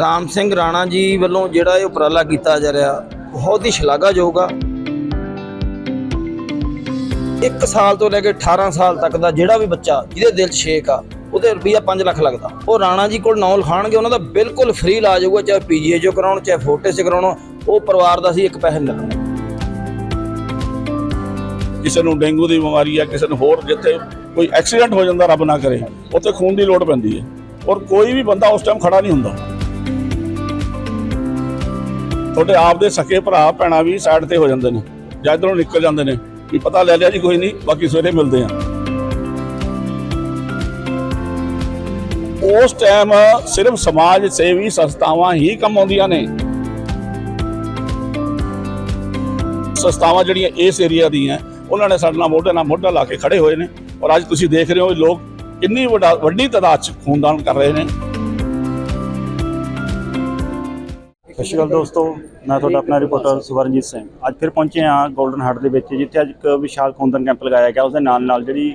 ਰਾਮ ਸਿੰਘ ਰਾਣਾ ਜੀ ਵੱਲੋਂ ਜਿਹੜਾ ਇਹ ਉਪਰਾਲਾ ਕੀਤਾ ਜਾ ਰਿਹਾ, ਬਹੁਤ ਹੀ ਸ਼ਲਾਘਾਯੋਗ ਆ। ਇੱਕ ਸਾਲ ਤੋਂ ਲੈ ਕੇ 18 ਸਾਲ ਤੱਕ ਦਾ ਜਿਹੜਾ ਵੀ ਬੱਚਾ, ਜਿਹਦੇ ਦਿਲ 'ਚ ਛੇਕ ਆ, ਉਹਦੇ ਰੁਪਈਆ 5 ਲੱਖ ਲੱਗਦਾ। ਉਹ ਰਾਣਾ ਜੀ ਕੋਲ ਨੌ ਲਿਖਾਣਗੇ, ਉਹਨਾਂ ਦਾ ਬਿਲਕੁਲ ਫ੍ਰੀ ਇਲਾਜ ਹੋਊਗਾ, ਚਾਹੇ ਪੀਜੀਏ ਜੋ ਕਰਾਉਣ, ਚਾਹੇ ਫੋਟੇ 'ਚ ਕਰਾਉਣ, ਉਹ ਪਰਿਵਾਰ ਦਾ ਸੀ ਇੱਕ ਪੈਸੇ ਨਹੀਂ ਲੱਗਣਾ ਕਿਸੇ ਨੂੰ ਡੇਂਗੂ ਦੀ ਬਿਮਾਰੀ ਆ, ਕਿਸੇ ਨੂੰ ਹੋਰ ਜਿੱਥੇ ਕੋਈ ਐਕਸੀਡੈਂਟ ਹੋ ਜਾਂਦਾ, ਰੱਬ ਨਾ ਕਰੇ, ਉੱਥੇ ਖੂਨ ਦੀ ਲੋੜ ਪੈਂਦੀ ਹੈ। ਔਰ ਕੋਈ ਵੀ ਬੰਦਾ ਉਸ ਟਾਈਮ ਖੜਾ ਨਹੀਂ ਹੁੰਦਾ। ਤੁਹਾਡੇ ਆਪ ਦੇ ਸਕੇ ਭਰਾ, ਭੈਣਾਂ ਵੀ ਸਾਈਡ ਤੇ ਹੋ ਜਾਂਦੇ ਨੇ। ਜਾਂ ਇੱਧਰੋਂ ਨਿਕਲ ਜਾਂਦੇ ਨੇ। ਵੀ ਪਤਾ ਲੈ ਲਿਆ ਜੀ, ਕੋਈ ਨਹੀਂ, ਬਾਕੀ ਸਵੇਰੇ ਮਿਲਦੇ ਆ। ਉਸ ਟਾਈਮ ਸਿਰਫ ਸਮਾਜ ਸੇਵੀ ਸੰਸਥਾਵਾਂ ਹੀ ਕੰਮ ਆਉਂਦੀਆਂ ਨੇ। ਸੰਸਥਾਵਾਂ ਜਿਹੜੀਆਂ ਇਸ ਏਰੀਆ ਦੀਆਂ, ਉਹਨਾਂ ਨੇ ਸਾਡੇ ਨਾਲ ਮੋਢੇ ਨਾਲ ਮੋਢਾ ਲਾ ਕੇ ਖੜੇ ਹੋਏ ਨੇ। ਔਰ ਅੱਜ ਤੁਸੀਂ ਦੇਖ ਰਹੇ ਹੋ ਲੋਕ ਕਿੰਨੀ ਵੱਡਾ ਵੱਡੀ ਤਾਦਾਦ 'ਚ ਖੂਨਦਾਨ ਕਰ ਰਹੇ ਨੇ। ਸਤਿ ਸ਼੍ਰੀ ਅਕਾਲ ਦੋਸਤੋ ਮੈਂ ਤੁਹਾਡਾ ਆਪਣਾ ਰਿਪੋਰਟਰ ਸੁਵਰਨਜੀਤ ਸਿੰਘ। ਅੱਜ ਫਿਰ ਪਹੁੰਚੇ ਹਾਂ 골ਡਨ ਹਾਰਟ ਦੇ ਵਿੱਚ ਜਿੱਥੇ ਅੱਜ ਇੱਕ ਵਿਸ਼ਾਲ ਖੂਨਦਾਨ ਕੈਂਪ ਲਗਾਇਆ ਗਿਆ। ਉਸ ਦੇ ਨਾਲ ਨਾਲ ਜਿਹੜੀ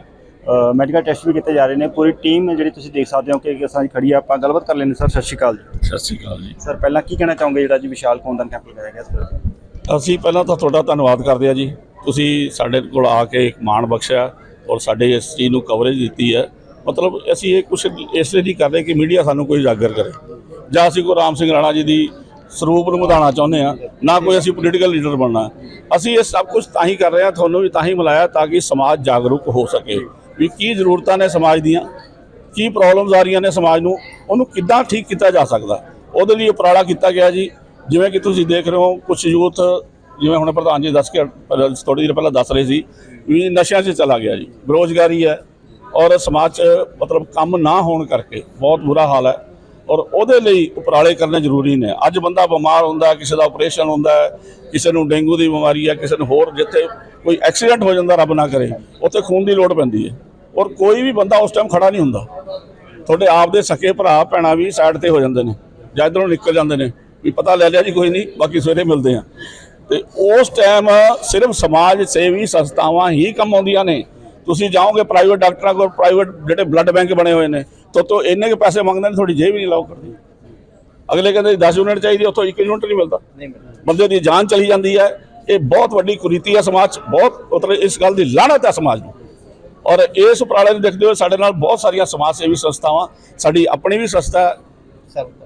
ਮੈਡੀਕਲ ਟੈਸਟ ਵੀ ਕੀਤੇ ਜਾ ਰਹੇ ਨੇ। ਪੂਰੀ ਟੀਮ ਜਿਹੜੀ ਤੁਸੀਂ ਦੇਖ ਸਕਦੇ ਹੋ ਕਿ ਅਸਾਂ ਖੜੀ ਆ। ਆਪਾਂ ਗੱਲਬਾਤ ਕਰ ਲੈਂਦੇ ਸਰ ਸਤਿ ਸ਼੍ਰੀ ਅਕਾਲ ਜੀ। ਸਤਿ ਸ਼੍ਰੀ ਅਕਾਲ ਜੀ। ਸਰ ਪਹਿਲਾਂ ਕੀ ਕਹਿਣਾ ਚਾਹੋਗੇ ਜਿਹੜਾ ਅੱਜ ਵਿਸ਼ਾਲ ਖੂਨਦਾਨ ਕੈਂਪ ਲਗਾਇਆ ਗਿਆ ਸਰ ਅਸੀਂ ਪਹਿਲਾਂ ਤਾਂ ਤੁਹਾਡਾ ਧੰਨਵਾਦ ਕਰਦੇ ਹਾਂ ਜੀ। ਤੁਸੀਂ ਸਾਡੇ ਕੋਲ ਆ ਕੇ ਇੱਕ ਮਾਣ ਬਖਸ਼ਿਆ ਔਰ ਸਾਡੇ ਇਸ ਚੀਜ਼ ਨੂੰ ਕਵਰੇਜ ਦਿੱਤੀ ਹੈ। ਮਤਲਬ ਅਸੀਂ ਇਹ ਕੁਝ ਇਸ ਲਈ ਨਹੀਂ ਕਰ ਰਹੇ ਕਿ ਮੀਡੀਆ ਸਾਨੂੰ ਕੋਈ ਉਜਾਗਰ ਕਰੇ। ਜਾਂ ਅਸੀਂ ਕੋਈ ਰਾਮ ਸਿੰਘ ਰਾਣਾ ਜੀ ਦੀ ਸਰੂਪ ਨੂੰ ਵਧਾਉਣਾ ਚਾਹੁੰਦੇ ਆ ਨਾ ਕੋਈ ਅਸੀਂ ਪੋਲੀਟੀਕਲ ਲੀਡਰ ਬਣਨਾ। ਅਸੀਂ ਇਹ ਸਭ ਕੁਝ ਤਾਂ ਹੀ ਕਰ ਰਹੇ ਹਾਂ, ਤੁਹਾਨੂੰ ਵੀ ਤਾਂ ਹੀ ਮਿਲਾਇਆ ਤਾਂ ਕਿ ਸਮਾਜ ਜਾਗਰੂਕ ਹੋ ਸਕੇ। ਵੀ ਕੀ ਜ਼ਰੂਰਤਾਂ ਨੇ ਸਮਾਜ ਦੀਆਂ, ਕੀ ਪ੍ਰੋਬਲਮਸ ਆ ਰਹੀਆਂ ਨੇ ਸਮਾਜ ਨੂੰ, ਉਹਨੂੰ ਕਿੱਦਾਂ ਠੀਕ ਕੀਤਾ ਜਾ ਸਕਦਾ? ਉਹਦੇ ਲਈ ਉਪਰਾਲਾ ਕੀਤਾ ਗਿਆ ਜੀ। ਜਿਵੇਂ ਕਿ ਤੁਸੀਂ ਦੇਖ ਰਹੇ ਹੋ ਕੁਝ ਯੂਥ, ਜਿਵੇਂ ਹੁਣ ਪ੍ਰਧਾਨ ਜੀ ਦੱਸ ਕੇ ਥੋੜੀ ਦੇਰ ਪਹਿਲਾਂ ਦੱਸ ਰਹੇ ਸੀ ਵੀ ਨਸ਼ਿਆਂ 'ਚ ਚਲਾ ਗਿਆ ਜੀ। ਬੇਰੁਜ਼ਗਾਰੀ ਹੈ ਔਰ ਸਮਾਜ 'ਚ ਮਤਲਬ ਕੰਮ ਨਾ ਹੋਣ ਕਰਕੇ ਬਹੁਤ ਬੁਰਾ ਹਾਲ ਹੈ। ਔਰ ਉਹਦੇ ਲਈ ਉਪਰਾਲੇ ਕਰਨੇ ਜ਼ਰੂਰੀ ਨੇ। ਅੱਜ ਬੰਦਾ ਬਿਮਾਰ ਹੁੰਦਾ, ਕਿਸੇ ਦਾ ਆਪਰੇਸ਼ਨ ਹੁੰਦਾ ਕਿਸੇ ਨੂੰ ਡੇਂਗੂ ਦੀ ਬਿਮਾਰੀ ਹੈ, ਕਿਸੇ ਨੂੰ ਹੋਰ ਜਿੱਥੇ ਕੋਈ ਐਕਸੀਡੈਂਟ ਹੋ ਜਾਂਦਾ ਰੱਬ ਨਾ ਕਰੇ, ਉੱਥੇ ਖੂਨ ਦੀ ਲੋੜ ਪੈਂਦੀ ਹੈ। ਔਰ ਕੋਈ ਵੀ ਬੰਦਾ ਉਸ ਟਾਈਮ ਖੜਾ ਨਹੀਂ ਹੁੰਦਾ। ਤੁਹਾਡੇ ਆਪ ਦੇ ਸਕੇ ਭਰਾ, ਭੈਣਾਂ ਵੀ ਸਾਈਡ ਤੇ ਹੋ ਜਾਂਦੇ ਨੇ, ਜਾਂ ਇੱਧਰੋਂ ਨਿਕਲ ਜਾਂਦੇ ਨੇ, ਵੀ ਪਤਾ ਲੈ ਲਿਆ ਜੀ ਕੋਈ ਨਹੀਂ, ਬਾਕੀ ਸਵੇਰੇ ਮਿਲਦੇ ਆ ਤੇ ਉਸ ਟਾਈਮ ਸਿਰਫ ਸਮਾਜ ਸੇਵੀ ਸੰਸਥਾਵਾਂ ਹੀ ਕੰਮ ਆਉਂਦੀਆਂ ਨੇ। ਤੁਸੀਂ ਜਾਓਗੇ ਪ੍ਰਾਈਵੇਟ ਡਾਕਟਰਾਂ ਕੋਲ ਪ੍ਰਾਈਵੇਟ ਜਿਹੜੇ ਬਲੱਡ ਬੈਂਕ ਬਣੇ ਹੋਏ ਨੇ ਤੋਂ ਤੋਂ ਇੰਨੇ ਕੇ ਪੈਸੇ ਮੰਗਦੇ ਨੇ ਤੁਹਾਡੀ ਜੇਬ ਹੀ ਨਹੀਂ ਲਾਓ ਕਰਦੀ। ਅਗਲੇ ਕਹਿੰਦੇ 10 ਯੂਨਿਟ ਚਾਹੀਦੀ ਉੱਥੋਂ 1 ਯੂਨਿਟ ਨਹੀਂ ਮਿਲਦਾ। ਬੰਦੇ ਦੀ ਜਾਨ ਚਲੀ ਜਾਂਦੀ ਹੈ। ਇਹ ਬਹੁਤ ਵੱਡੀ ਕੁਰੀਤੀ ਹੈ ਸਮਾਜ 'ਚ ਬਹੁਤ ਮਤਲਬ ਇਸ ਗੱਲ ਦੀ ਲਾਹਨਤ ਹੈ ਸਮਾਜ ਨੂੰ ਔਰ ਇਸ ਉਪਰਾਲੇ ਨੂੰ ਦੇਖਦੇ ਹੋਏ ਸਾਡੇ ਨਾਲ ਬਹੁਤ ਸਾਰੀਆਂ ਸਮਾਜ ਸੇਵੀ ਸੰਸਥਾਵਾਂ ਸਾਡੀ ਆਪਣੀ ਵੀ ਸੰਸਥਾ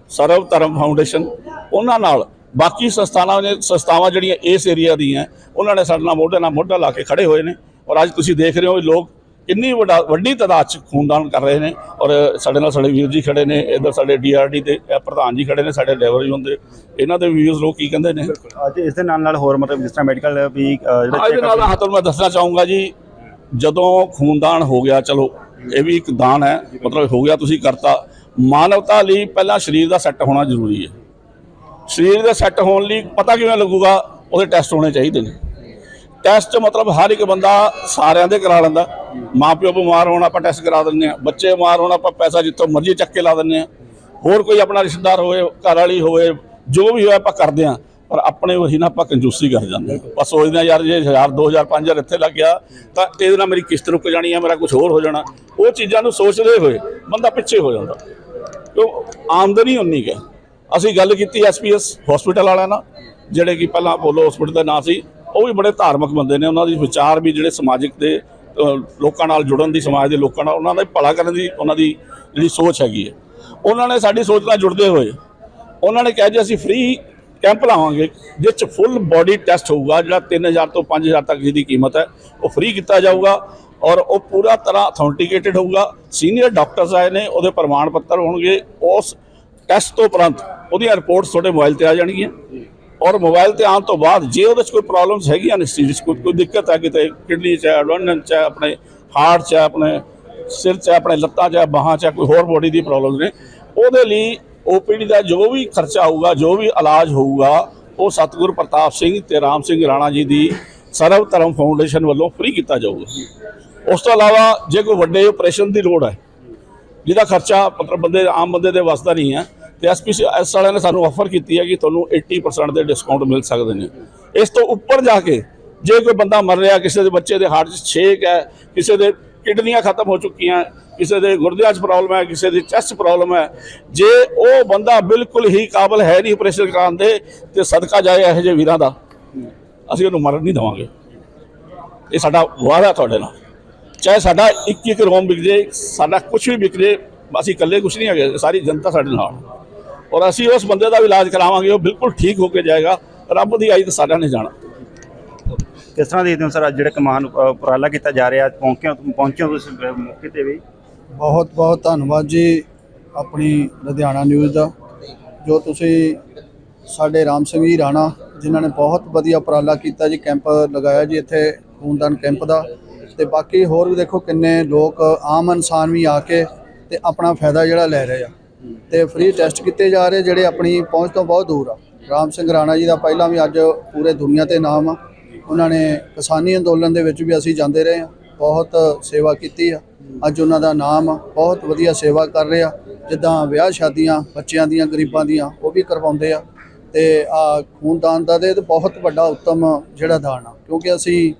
ਸਰਵ ਧਰਮ। ਫਾਊਂਡੇਸ਼ਨ ਉਹਨਾਂ ਨਾਲ ਬਾਕੀ ਸੰਸਥਾਵਾਂ ਨੇ ਸੰਸਥਾਵਾਂ ਜਿਹੜੀਆਂ ਇਸ ਏਰੀਆ ਦੀਆਂ ਉਹਨਾਂ ਨੇ ਸਾਡੇ ਨਾਲ ਮੋਢੇ ਨਾਲ ਮੋਢਾ ਲਾ ਕੇ ਖੜੇ ਹੋਏ ਨੇ। ਔਰ ਅੱਜ ਤੁਸੀਂ ਦੇਖ ਰਹੇ ਹੋ ਲੋਕ ਕਿੰਨੀ ਵੱਡਾ ਵੱਡੀ ਤਾਦਾਦ 'ਚ ਖੂਨਦਾਨ ਕਰ ਰਹੇ ਨੇ ਔਰ ਸਾਡੇ ਨਾਲ ਸਾਡੇ ਵੀਰ ਜੀ ਖੜੇ ਨੇ ਇੱਧਰ ਸਾਡੇ ਡੀਆਰਡੀ ਦੇ ਪ੍ਰਧਾਨ ਜੀ ਖੜੇ ਨੇ ਸਾਡੇ ਡਰਾਈਵਰ ਜੀ ਹੁੰਦੇ। ਇਹਨਾਂ ਦੇ ਵੀਡੀਓਜ਼ ਲੋਕ ਕੀ ਕਹਿੰਦੇ ਨੇ? ਅੱਜ ਇਸ ਦੇ ਨਾਲ ਨਾਲ ਹੋਰ ਮਤਲਬ ਜਿਸ ਤਰ੍ਹਾਂ ਮੈਡੀਕਲ ਵੀ ਜਿਹੜਾ ਅੱਜ ਨਾਲ ਹਾਂ ਤੁਹਾਨੂੰ ਮੈਂ ਦੱਸਣਾ ਚਾਹੂੰਗਾ ਜੀ ਜਦੋਂ ਖੂਨਦਾਨ ਹੋ ਗਿਆ ਚਲੋ ਇਹ ਵੀ ਇੱਕ ਦਾਨ ਹੈ ਮਤਲਬ ਹੋ ਗਿਆ ਤੁਸੀਂ ਕਰਤਾ। ਮਾਨਵਤਾ ਲਈ ਪਹਿਲਾਂ ਸਰੀਰ ਦਾ ਸੈੱਟ ਹੋਣਾ ਜ਼ਰੂਰੀ ਹੈ। ਸਰੀਰ ਦਾ ਸੈੱਟ ਹੋਣ ਲਈ ਪਤਾ ਕਿਵੇਂ ਲੱਗੂਗਾ ਉਹਦੇ ਟੈਸਟ ਹੋਣੇ ਚਾਹੀਦੇ ਨੇ। ਟੈਸਟ ਮਤਲਬ ਹਰ ਇੱਕ ਬੰਦਾ ਸਾਰਿਆਂ ਦੇ ਕਰਾ ਲੈਂਦਾ। ਮਾਪਿਓ ਬਿਮਾਰ ਹੋਣ ਆਪਾਂ ਟੈਸਟ ਕਰਾ ਦਿੰਦੇ ਆ ਬੱਚੇ ਬਿਮਾਰ ਹੋਣ ਆਪਾਂ ਪੈਸਾ ਜਿੱਥੋਂ ਮਰਜ਼ੀ ਚੱਕ ਕੇ ਲਾ ਦਿੰਦੇ ਆ ਹੋਰ ਕੋਈ ਆਪਣਾ ਰਿਸ਼ਤੇਦਾਰ ਹੋਵੇ ਘਰ ਵਾਲੀ ਹੋਵੇ, ਜੋ ਵੀ ਹੋਵੇ ਆਪਾਂ ਕਰਦੇ ਆ ਪਰ ਆਪਣੇ ਉਹੀ ਨਾ ਆਪਾਂ ਕੰਜੂਸੀ ਕਰ ਜਾਂਦੇ ਹਾਂ। ਬਸ ਸੋਚਦੇ ਆ ਯਾਰ ਜੇ 1000 2000 5000 ਇੱਥੇ ਲੱਗ ਗਿਆ, ਤਾਂ ਇਹਦੇ ਨਾਲ ਮੇਰੀ ਕਿਸ਼ਤ ਰੁਕ ਜਾਣੀ ਆ, ਮੇਰਾ ਕੁਝ ਹੋਰ ਹੋ ਜਾਣਾ। ਉਹ ਚੀਜ਼ਾਂ ਨੂੰ ਸੋਚਦੇ ਹੋਏ ਬੰਦਾ ਪਿੱਛੇ ਹੋ ਜਾਂਦਾ। ਕਿਉਂ? ਆਮਦਨੀ ਉਨੀ ਕੁ ਹੈ। ਅਸੀਂ ਗੱਲ ਕੀਤੀ ਐਸਪੀਐਸ ਹਸਪੀਟਲ ਵਾਲਿਆਂ ਨਾਲ, ਜਿਹੜੇ ਕਿ ਪਹਿਲਾਂ ਅਪੋਲੋ ਹਸਪੀਟਲ ਦਾ ਨਾਂ ਸੀ। ਉਹ ਵੀ ਬੜੇ ਧਾਰਮਿਕ ਬੰਦੇ ਨੇ, ਉਹਨਾਂ ਦੀ ਵਿਚਾਰ ਵੀ ਜਿਹੜੇ ਸਮਾਜਿਕ ਦੇ ਲੋਕਾਂ ਨਾਲ ਜੁੜਨ ਦੀ, ਸਮਾਜ ਦੇ ਲੋਕਾਂ ਨਾਲ, ਉਹਨਾਂ ਦਾ ਭਲਾ ਕਰਨ ਦੀ, ਉਹਨਾਂ ਦੀ ਜਿਹੜੀ ਸੋਚ ਹੈਗੀ ਹੈ। ਉਹਨਾਂ ਨੇ ਸਾਡੀ ਸੋਚ ਨਾਲ ਜੁੜਦੇ ਹੋਏ, ਉਹਨਾਂ ਨੇ ਕਿਹਾ ਜੀ ਅਸੀਂ ਫ੍ਰੀ ਕੈਂਪ ਲਾਵਾਂਗੇ, ਜਿਸ ਚ ਫੁੱਲ ਬਾਡੀ ਟੈਸਟ ਹੋਊਗਾ, ਜਿਹੜਾ 3000 ਤੋਂ 5000 ਤੱਕ ਜਿਹਦੀ ਕੀਮਤ ਹੈ, ਉਹ ਫ੍ਰੀ ਕੀਤਾ ਜਾਊਗਾ ਔਰ ਉਹ ਪੂਰਾ ਤਰ੍ਹਾਂ ਅਥੈਂਟੀਕੇਟਡ ਹੋਊਗਾ। ਸੀਨੀਅਰ ਡਾਕਟਰਸ ਆਏ ਨੇ, ਉਹਦੇ ਪ੍ਰਮਾਣ ਪੱਤਰ ਹੋਣਗੇ, ਉਸ ਟੈਸਟ ਤੋਂ ਉਪਰੰਤ ਉਹਦੀਆਂ ਰਿਪੋਰਟਸ ਤੁਹਾਡੇ ਮੋਬਾਈਲ ਤੇ ਆ ਜਾਣਗੀਆਂ। ਔਰ ਮੋਬਾਈਲ ਤੇ ਆਉਣ ਤੋਂ ਬਾਅਦ ਜੇ ਉਹਦੇ 'ਚ ਕੋਈ ਪ੍ਰੋਬਲਮਸ ਹੈਗੀਆਂ ਨੇ ਸਰੀਰ 'ਚ, ਕੋਈ ਕੋਈ ਦਿੱਕਤ ਹੈ ਕਿਤੇ, ਕਿਡਨੀ 'ਚ ਹੈ 'ਚ ਆਪਣੇ ਹਾਰਟ 'ਚ ਹੈ, ਆਪਣੇ ਸਿਰ 'ਚ ਹੈ, ਆਪਣੇ ਲੱਤਾਂ 'ਚ ਹੈ, ਬਾਹਾਂ 'ਚ ਹੈ, ਕੋਈ ਹੋਰ ਬੋਡੀ ਦੀ ਪ੍ਰੋਬਲਮਸ ਨੇ, ਉਹਦੇ ਲਈ ਓਪੀਡੀ ਦਾ ਜੋ ਵੀ ਖਰਚਾ ਹੋਊਗਾ, ਜੋ ਵੀ ਇਲਾਜ ਹੋਊਗਾ, ਉਹ ਸਤਿਗੁਰ ਪ੍ਰਤਾਪ ਸਿੰਘ ਤੇ ਰਾਮ ਸਿੰਘ ਰਾਣਾ ਜੀ ਦੀ ਸਰਵ ਧਰਮ ਫਾਊਂਡੇਸ਼ਨ ਵੱਲੋਂ ਫ੍ਰੀ ਕੀਤਾ ਜਾਊਗਾ। ਉਸ ਤੋਂ ਇਲਾਵਾ ਜੇ ਕੋਈ ਵੱਡੇ ਆਪਰੇਸ਼ਨ ਦੀ ਲੋੜ ਹੈ, ਜਿਹਦਾ ਖਰਚਾ ਮਤਲਬ ਬੰਦੇ, ਆਮ ਬੰਦੇ ਦੇ ਵਸਦਾ ਨਹੀਂ ਹੈ ਤੇ ਐਸਪੀਸੀ ਐਸ ਵਾਲਿਆਂ ਨੇ ਸਾਨੂੰ ਆਫਰ ਕੀਤੀ ਹੈ ਕਿ ਤੁਹਾਨੂੰ 80% ਦੇ ਡਿਸਕਾਊਂਟ ਮਿਲ ਸਕਦੇ ਨੇ। ਇਸ ਤੋਂ ਉੱਪਰ ਜਾ ਕੇ ਜੇ ਕੋਈ ਬੰਦਾ ਮਰ ਰਿਹਾ, ਕਿਸੇ ਦੇ ਬੱਚੇ ਦੇ ਹਾਰਟ 'ਚ ਛੇਕ ਹੈ, ਕਿਸੇ ਦੇ ਕਿਡਨੀਆਂ ਖਤਮ ਹੋ ਚੁੱਕੀਆਂ, ਕਿਸੇ ਦੇ ਗੁਰਦਿਆਂ 'ਚ ਪ੍ਰੋਬਲਮ ਹੈ, ਕਿਸੇ ਦੀ ਚੈਸਟ ਪ੍ਰੋਬਲਮ ਹੈ, ਜੇ ਉਹ ਬੰਦਾ ਬਿਲਕੁਲ ਹੀ ਕਾਬਲ ਹੈ ਨਹੀਂ ਆਪਰੇਸ਼ਨ ਕਰਾਉਣ ਦੇ, ਤੇ ਸਦਕਾ ਜਾਏ ਇਹੋ ਜਿਹੇ ਵੀਰਾਂ ਦਾ, ਅਸੀਂ ਉਹਨੂੰ ਮਰਨ ਨਹੀਂ ਦੇਵਾਂਗੇ। ਇਹ ਸਾਡਾ ਵਾਅਦਾ ਤੁਹਾਡੇ ਨਾਲ। ਚਾਹੇ ਸਾਡਾ ਇੱਕ ਇੱਕ ਰੋਮ ਵਿਕ ਜੇ ਸਾਡਾ ਕੁਝ ਵੀ ਵਿਕ ਜੇ ਅਸੀਂ ਇਕੱਲੇ ਕੁਝ ਨਹੀਂ ਹੈਗੇ, ਸਾਰੀ ਜਨਤਾ ਸਾਡੇ ਨਾਲ। ਔਰ ਅਸੀਂ ਉਸ ਬੰਦੇ ਦਾ ਵੀ ਇਲਾਜ ਕਰਾਵਾਂਗੇ ਉਹ ਬਿਲਕੁਲ ਠੀਕ ਹੋ ਕੇ ਜਾਏਗਾ। ਰੱਬ ਦੀ ਆਈ ਤਾਂ ਸਾਡਾ ਨਹੀਂ ਜਾਣਾ। ਕਿਸ ਤਰ੍ਹਾਂ ਦੇਖਦੇ ਹੋ ਸਰ ਅੱਜ ਜਿਹੜਾ ਕਮਾਨ ਉਪਰਾਲਾ ਕੀਤਾ ਜਾ ਰਿਹਾ ਪਹੁੰਚੇ ਹੋ ਪਹੁੰਚੇ ਹੋ ਤੁਸੀਂ ਮੌਕੇ ਤੇ ਵੀ? ਬਹੁਤ ਬਹੁਤ ਧੰਨਵਾਦ ਜੀ ਆਪਣੀ ਲੁਧਿਆਣਾ ਨਿਊਜ਼ ਦਾ ਜੋ ਤੁਸੀਂ ਸਾਡੇ ਰਾਮ ਸਿੰਘ ਜੀ ਰਾਣਾ ਜਿਨ੍ਹਾਂ ਨੇ ਬਹੁਤ ਵਧੀਆ ਉਪਰਾਲਾ ਕੀਤਾ ਜੀ ਕੈਂਪ ਲਗਾਇਆ ਜੀ ਇੱਥੇ ਖੂਨਦਾਨ ਕੈਂਪ ਦਾ। ਤੇ ਬਾਕੀ ਹੋਰ ਵੀ ਦੇਖੋ ਕਿੰਨੇ ਲੋਕ ਆਮ ਇਨਸਾਨ ਵੀ ਆ ਕੇ ਤੇ ਆਪਣਾ ਫਾਇਦਾ ਜਿਹੜਾ ਲੈ ਰਹੇ ਆ। ਤੇ ਫ੍ਰੀ ਟੈਸਟ ਕੀਤੇ ਜਾ ਰਹੇ ਜਿਹੜੇ ਆਪਣੀ ਪਹੁੰਚ ਤੋਂ ਬਹੁਤ ਦੂਰ ਆ। ਰਾਮ ਸਿੰਘ ਰਾਣਾ ਜੀ ਦਾ ਪਹਿਲਾਂ ਵੀ ਅੱਜ ਪੂਰੇ ਦੁਨੀਆ ਤੇ ਨਾਮ ਆ। ਉਹਨਾਂ ਨੇ ਕਿਸਾਨੀ ਅੰਦੋਲਨ ਦੇ ਵਿੱਚ ਵੀ ਅਸੀਂ ਜਾਂਦੇ ਰਹੇ ਆ। ਬਹੁਤ ਸੇਵਾ ਕੀਤੀ ਆ। ਅੱਜ ਉਹਨਾਂ ਦਾ ਨਾਮ ਆ, ਬਹੁਤ ਵਧੀਆ ਸੇਵਾ ਕਰ ਰਹੇ ਆ। ਜਿੱਦਾਂ ਵਿਆਹ ਸ਼ਾਦੀਆਂ ਬੱਚਿਆਂ ਦੀਆਂ ਗਰੀਬਾਂ ਦੀਆਂ ਉਹ ਵੀ ਕਰਵਾਉਂਦੇ ਆ। ਤੇ ਆ ਖੂਨਦਾਨ ਦਾ ਤੇ ਬਹੁਤ ਵੱਡਾ ਉੱਤਮ ਜਿਹੜਾ ਦਾਨ ਆ। ਕਿਉਂਕਿ ਅਸੀਂ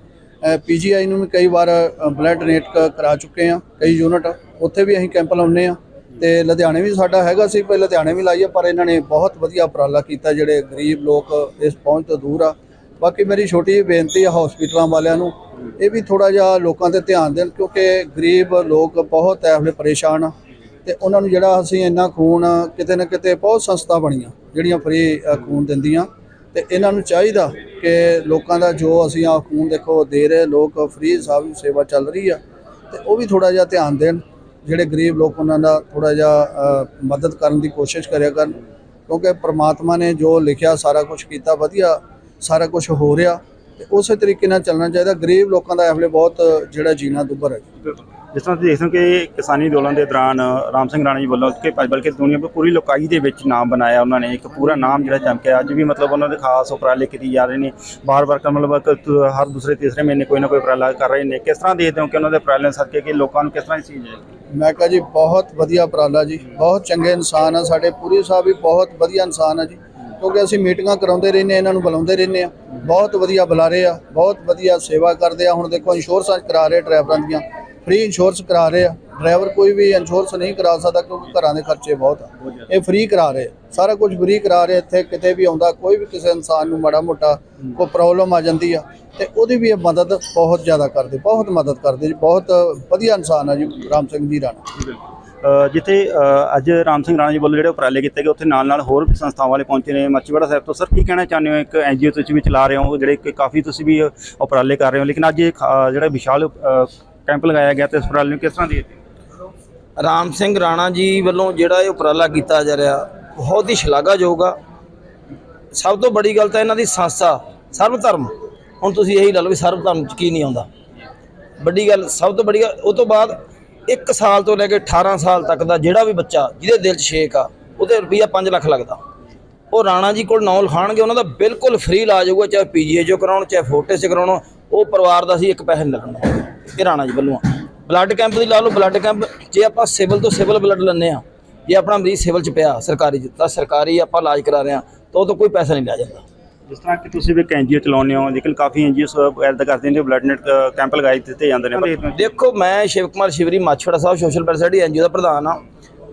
ਪੀਜੀਆਈ ਨੂੰ ਵੀ ਕਈ ਵਾਰ ਬਲੱਡ ਡੋਨੇਟ ਕਰਾ ਚੁੱਕੇ ਆ। ਕਈ ਯੂਨਿਟ ਉੱਥੇ ਵੀ ਅਸੀਂ ਕੈਂਪ ਲਾਉਂਦੇ ਆ। ਤੇ ਲੁਧਿਆਣੇ ਵੀ ਸਾਡਾ ਹੈਗਾ ਸੀ ਪਹਿਲਾਂ ਲੁਧਿਆਣੇ ਵੀ ਲਾਈਏ ਪਰ ਇਹਨਾਂ ਨੇ ਬਹੁਤ ਵਧੀਆ ਉਪਰਾਲਾ ਕੀਤਾ, ਜਿਹੜੇ ਗਰੀਬ ਲੋਕ ਇਸ ਪਹੁੰਚ ਤੋਂ ਦੂਰ ਆ। ਬਾਕੀ ਮੇਰੀ ਛੋਟੀ ਜਿਹੀ ਬੇਨਤੀ ਆ ਹਸਪੀਟਲਾਂ ਵਾਲਿਆਂ ਨੂੰ, ਇਹ ਵੀ ਥੋੜਾ ਜਿਹਾ ਲੋਕਾਂ ਤੇ ਧਿਆਨ ਦੇਣ, ਕਿਉਂਕਿ ਗਰੀਬ ਲੋਕ ਬਹੁਤ ਐ ਵੇਲੇ ਪਰੇਸ਼ਾਨ ਆ। ਤੇ ਉਹਨਾਂ ਨੂੰ ਜਿਹੜਾ ਅਸੀਂ ਇੰਨਾ ਖੂਨ, ਕਿਤੇ ਨਾ ਕਿਤੇ ਬਹੁਤ ਸੰਸਥਾ ਬਣੀਆਂ, ਜਿਹੜੀਆਂ ਫ੍ਰੀ ਖੂਨ ਦਿੰਦੀਆਂ। ਤੇ ਇਹਨਾਂ ਨੂੰ ਚਾਹੀਦਾ ਕਿ ਲੋਕਾਂ ਦਾ ਜੋ ਅਸੀਂ ਆ ਖੂਨ ਦੇਖੋ ਦੇ ਰਹੇ, ਲੋਕ ਫ੍ਰੀ ਸਭ ਸੇਵਾ ਚੱਲ ਰਹੀ ਆ। ਤੇ ਉਹ ਵੀ ਥੋੜਾ ਜਿਹਾ ਧਿਆਨ ਦੇਣ। ਜਿਹੜੇ ਗਰੀਬ ਲੋਕ ਉਹਨਾਂ ਦਾ ਥੋੜਾ ਜਿਹਾ ਮਦਦ ਕਰਨ ਦੀ ਕੋਸ਼ਿਸ਼ ਕਰਿਆ ਕਰਨ, ਕਿਉਂਕਿ ਪ੍ਰਮਾਤਮਾ ਨੇ ਜੋ ਲਿਖਿਆ, ਸਾਰਾ ਕੁਝ ਕੀਤਾ, ਵਧੀਆ ਸਾਰਾ ਕੁਝ ਹੋ ਰਿਹਾ ਤੇ ਉਸੇ ਤਰੀਕੇ ਨਾਲ ਚੱਲਣਾ ਚਾਹੀਦਾ। ਗਰੀਬ ਲੋਕਾਂ ਦਾ ਇਹ ਬਹੁਤ ਜਿਹੜਾ ਜੀਣਾ ਦੁੱਭਰ ਹੈ। ਜਿਸ ਤਰ੍ਹਾਂ ਤੁਸੀਂ ਦੇਖਦੇ ਹੋ ਕਿ ਕਿਸਾਨੀ ਅੰਦੋਲਨ ਦੇ ਦੌਰਾਨ ਰਾਮ ਸਿੰਘ ਰਾਣਾ ਜੀ ਵੱਲੋਂ ਕਿ ਬਲਕਿ ਦੁਨੀਆ ਪੂਰੀ ਲੋਕਾਈ ਦੇ ਵਿੱਚ ਨਾਮ ਬਣਾਇਆ ਉਹਨਾਂ ਨੇ ਇੱਕ ਪੂਰਾ ਨਾਮ ਜਿਹੜਾ ਚਮਕਿਆ ਅੱਜ ਵੀ ਮਤਲਬ ਉਹਨਾਂ ਦੇ ਖਾਸ ਉਪਰਾਲੇ ਕੀਤੀ ਜਾ ਰਹੇ ਨੇ। ਬਾਰ-ਬਾਰ ਕਰ ਮਤਲਬ ਕਿ ਹਰ ਦੂਸਰੇ ਤੀਸਰੇ ਮਹੀਨੇ ਕੋਈ ਨਾ ਕੋਈ ਉਪਰਾਲਾ ਕਰ ਰਹੇ ਨੇ। ਕਿਸ ਤਰ੍ਹਾਂ ਦੇਖਦੇ ਹੋ ਕਿ ਉਹਨਾਂ ਦੇ ਉਪਰਾਲੇ ਸਦਕੇ ਕਿ ਲੋਕਾਂ ਨੂੰ ਕਿਸ ਤਰ੍ਹਾਂ ਦੀ ਚੀਜ਼ ਹੈ? ਮੈਂ ਕਹਾਂ ਜੀ ਬਹੁਤ ਵਧੀਆ ਉਪਰਾਲਾ ਜੀ। ਬਹੁਤ ਚੰਗੇ ਇਨਸਾਨ ਆ ਸਾਡੇ। ਪੂਰੀ ਸਾਹਿਬ ਵੀ ਬਹੁਤ ਵਧੀਆ ਇਨਸਾਨ ਆ ਜੀ। ਕਿਉਂਕਿ ਅਸੀਂ ਮੀਟਿੰਗਾਂ ਕਰਾਉਂਦੇ ਰਹਿੰਦੇ ਹਾਂ, ਇਹਨਾਂ ਨੂੰ ਬੁਲਾਉਂਦੇ ਰਹਿੰਦੇ ਆ। ਬਹੁਤ ਵਧੀਆ ਬੁਲਾ ਰਹੇ ਆ ਬਹੁਤ ਵਧੀਆ ਸੇਵਾ ਕਰਦੇ ਆ। ਹੁਣ ਦੇਖੋ ਇੰਸ਼ੋਰੈਂਸਾਂ ਕਰਾ ਰਹੇ ਡਰਾਈਵਰਾਂ ਦੀਆਂ। ਫ੍ਰੀ ਇੰਸ਼ੋਰੈਂਸ ਕਰਾ ਰਹੇ ਆ। ਡਰਾਈਵਰ ਕੋਈ ਵੀ ਇੰਸ਼ੋਰੈਂਸ ਨਹੀਂ ਕਰਾ ਸਕਦਾ ਕਿਉਂਕਿ ਘਰਾਂ ਦੇ ਖਰਚੇ ਬਹੁਤ ਆ। ਇਹ ਫ੍ਰੀ ਕਰਾ ਰਹੇ ਸਾਰਾ ਕੁਝ ਫ੍ਰੀ ਕਰਾ ਰਹੇ ਇੱਥੇ ਕਿਤੇ ਵੀ ਆਉਂਦਾ, ਕੋਈ ਵੀ ਕਿਸੇ ਇਨਸਾਨ ਨੂੰ ਮਾੜਾ ਮੋਟਾ ਕੋਈ ਪ੍ਰੋਬਲਮ ਆ ਜਾਂਦੀ ਆ, ਤੇ ਉਹਦੀ ਵੀ ਇਹ ਮਦਦ ਬਹੁਤ ਜ਼ਿਆਦਾ ਕਰਦੇ, ਬਹੁਤ ਮਦਦ ਕਰਦੇ ਜੀ। ਬਹੁਤ ਵਧੀਆ ਇਨਸਾਨ ਆ ਜੀ, ਰਾਮ ਸਿੰਘ ਜੀ ਰਾਣਾ। ਜਿੱਥੇ ਅੱਜ ਰਾਮ ਸਿੰਘ ਰਾਣਾ ਜੀ ਵੱਲੋਂ ਜਿਹੜੇ ਉਪਰਾਲੇ ਕੀਤੇ ਗਏ, ਉੱਥੇ ਨਾਲ ਨਾਲ ਹੋਰ ਵੀ ਸੰਸਥਾਵਾਂ ਵਾਲੇ ਪਹੁੰਚੇ ਨੇ। ਮੱਛੀਵਾੜਾ ਸਾਹਿਬ ਤੋਂ, ਸਰ, ਕੀ ਕਹਿਣਾ ਚਾਹੁੰਦੇ ਹੋ? ਇੱਕ ਐਨਜੀਓ ਤੁਸੀਂ ਵੀ ਚਲਾ ਰਹੇ ਹੋ, ਜਿਹੜੇ ਕਿ ਕਾਫੀ ਤੁਸੀਂ ਵੀ ਉਪਰਾਲੇ ਕਰ ਰਹੇ ਹੋ। ਲੇਕਿਨ ਅੱਜ ਇਹ ਖਾ- ਜਿਹੜਾ ਵਿਸ਼ਾਲ ਕੈਂਪ ਲਗਾਇਆ ਗਿਆ ਤੇ ਇਸ ਉਪਰਾਲੇ ਨੂੰ ਕਿਸ ਤਰ੍ਹਾਂ ਦੀ ਹੋ ਰਾਮ ਸਿੰਘ ਰਾਣਾ ਜੀ ਵੱਲੋਂ ਜਿਹੜਾ ਇਹ ਉਪਰਾਲਾ ਕੀਤਾ ਜਾ ਰਿਹਾ, ਬਹੁਤ ਹੀ ਸ਼ਲਾਘਾਯੋਗ ਆ। ਸਭ ਤੋਂ ਬੜੀ ਗੱਲ ਤਾਂ ਇਹਨਾਂ ਦੀ ਸੰਸਥਾ ਸਰਵ ਧਰਮ। ਹੁਣ ਤੁਸੀਂ ਇਹੀ ਲਾ ਲਓ ਵੀ ਸਰਵ ਧਰਮ ਚ ਕੀ ਨਹੀਂ ਆਉਂਦਾ। ਵੱਡੀ ਗੱਲ, ਸਭ ਤੋਂ ਵੱਡੀ ਗੱਲ, ਉਹ ਤੋਂ ਬਾਅਦ 1 ਸਾਲ ਤੋਂ ਲੈ ਕੇ 18 ਸਾਲ ਤੱਕ ਦਾ ਜਿਹੜਾ ਵੀ ਬੱਚਾ ਜਿਹਦੇ ਦਿਲ 'ਚ ਛੇਕ ਆ, ਉਹਦੇ ਰੁਪਈਆ 5 ਲੱਖ ਲੱਗਦਾ। ਉਹ ਰਾਣਾ ਜੀ ਕੋਲ ਨੌ ਲਿਖਾਣਗੇ, ਉਹਨਾਂ ਦਾ ਬਿਲਕੁਲ ਫ੍ਰੀ ਇਲਾਜ ਹੋਊਗਾ, ਚਾਹੇ ਪੀਜੀਏ ਜੋ ਕਰਾਉਣ, ਚਾਹੇ ਫੋਰਟਿਸ 'ਚ ਕਰਾਉਣ, ਉਹ ਪਰਿਵਾਰ ਦਾ ਸੀ, ਇੱਕ ਪੈਸੇ ਨਹੀਂ ਲੱਗਣਾ ਇਹ ਰਾਣਾ ਜੀ ਵੱਲੋਂ। ਬਲੱਡ ਕੈਂਪ ਦੀ ਲਾ ਲਓ ਬਲੱਡ ਕੈਂਪ ਜੇ ਆਪਾਂ ਸਿਵਲ ਤੋਂ ਸਿਵਲ ਬਲੱਡ ਲੈਂਦੇ ਆ ਜੇ ਆਪਣਾ ਮਰੀਜ਼ ਸਿਵਲ 'ਚ ਪਿਆ ਸਰਕਾਰੀ 'ਚ ਤਾਂ ਸਰਕਾਰੀ ਆਪਾਂ ਇਲਾਜ ਕਰਾ ਰਹੇ ਆ ਤਾਂ ਉਹ ਤੋਂ ਕੋਈ ਪੈਸਾ ਨਹੀਂ ਲਿਆ ਜਾਂਦਾ। ਜਿਸ ਤਰ੍ਹਾਂ ਕਿ ਤੁਸੀਂ ਵੀ ਇੱਕ ਐਨਜੀਓ ਚਲਾਉਂਦੇ ਹੋ ਲੇਕਿਨ ਕਾਫੀ ਐਨਜੀਓ ਐਡ ਕਰਦੇ ਨੇ ਬਲੱਡ ਨੈਟ ਕੈਂਪ ਲਗਾਏ ਦਿੱਤੇ ਜਾਂਦੇ ਨੇ। ਦੇਖੋ ਮੈਂ ਸ਼ਿਵ ਕੁਮਾਰ ਸ਼ਿਵਰੀ ਮਾਛੜਾ ਸਾਹਿਬ ਸੋਸ਼ਲ ਵੈਲਫੇਅਰ ਐਨਜੀਓ ਦਾ ਪ੍ਰਧਾਨ ਆ